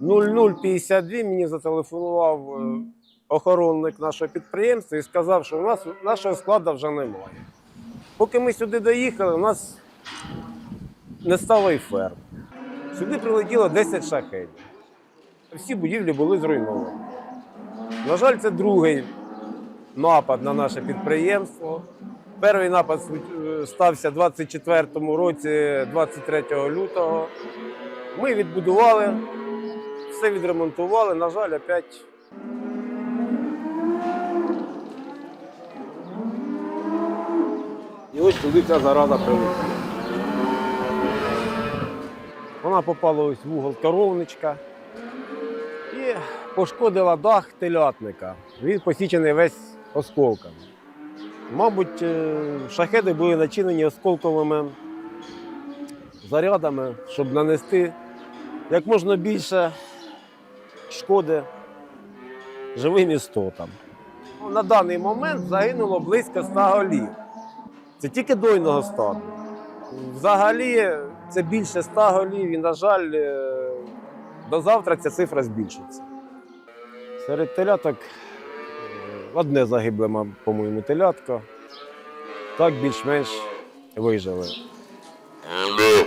0052 мені зателефонував е, охоронник нашого підприємства і сказав, що у нас нашого складу вже немає. Поки ми сюди доїхали, у нас не стало і ферм. Сюди прилетіло 10 шахедів. Всі будівлі були зруйновані. На жаль, це другий напад на наше підприємство. Перший напад е, стався 24 році, 23 лютого. Ми відбудували, все відремонтували. На жаль, опять. І ось туди ця зараза прилетіла. Вона попала ось в угол коровничка і пошкодила дах телятника. Він посічений весь осколками. Мабуть, е, шахеди були начинені осколковими зарядами, щоб нанести як можна більше шкоди живим істотам. Ну, На даний момент загинуло близько 100 голів. Це тільки дойного стаду. Взагалі це більше 100 голів і, на жаль, е, до завтра ця цифра збільшиться. Серед теляток е, одне загибле, по-моєму, телятко. Так більш-менш вижили. Алло,